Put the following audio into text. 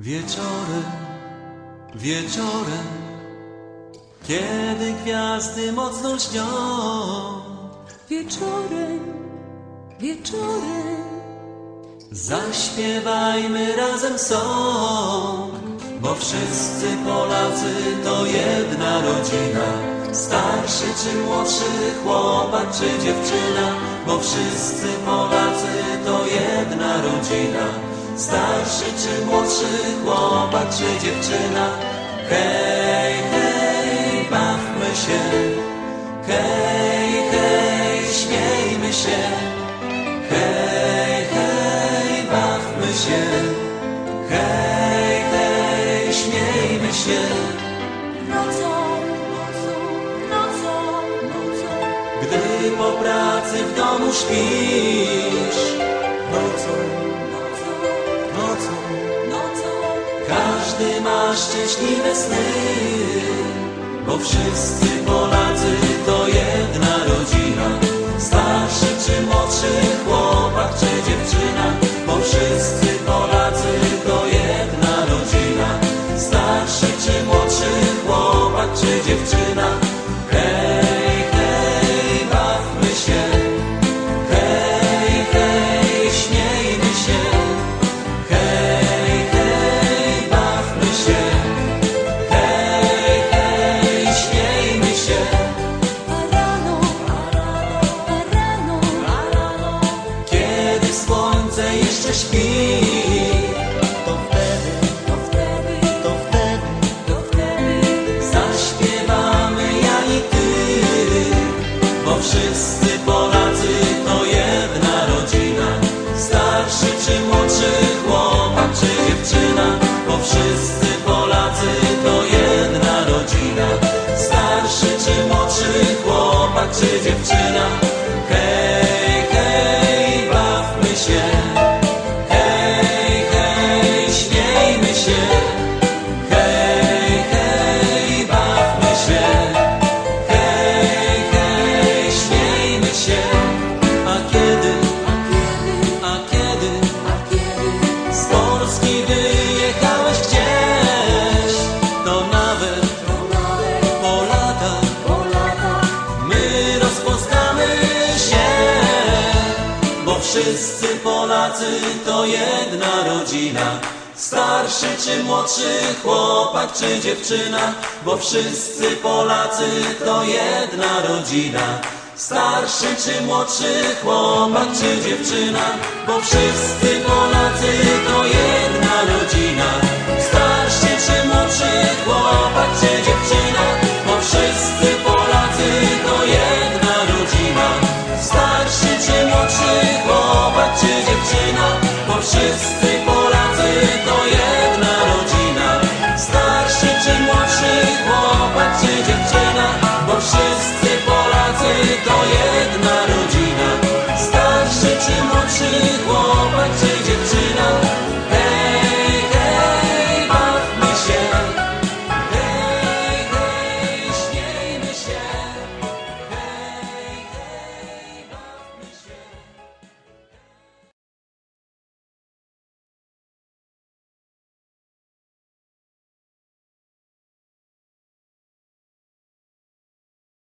Wieczorem, wieczorem, kiedy gwiazdy mocno śnią, Wieczorem, wieczorem, zaśpiewajmy razem song, bo wszyscy Polacy to jedna rodzina. Starszy czy młodszy chłopak czy dziewczyna, bo wszyscy Polacy to jedna rodzina. Starszy czy młodszy chłopak czy dziewczyna, hej, hej, bawmy się, hej, hej, śmiejmy się. Hej, hej, bawmy się. Hej, hej, śmiejmy się. nocą, nocą, nocą, nocą. Gdy po pracy w domu śpisz, sny, bo wszyscy Polacy to jedna rodzina. Starszy czy młodszy chłopak czy dziewczyna, bo wszyscy Polacy to jedna rodzina. Starszy czy młodszy chłopak czy dziewczyna, jeszcze śpi, to wtedy, To wtedy, to wtedy to wtedy, zaśpiewamy ja i ty. Bo wszyscy wszyscy Polacy to jedna rodzina. Starszy czy młodszy chłopak czy dziewczyna, bo wszyscy Polacy to jedna rodzina. Starszy czy młodszy chłopak czy dziewczyna, bo wszyscy Polacy to jedna rodzina.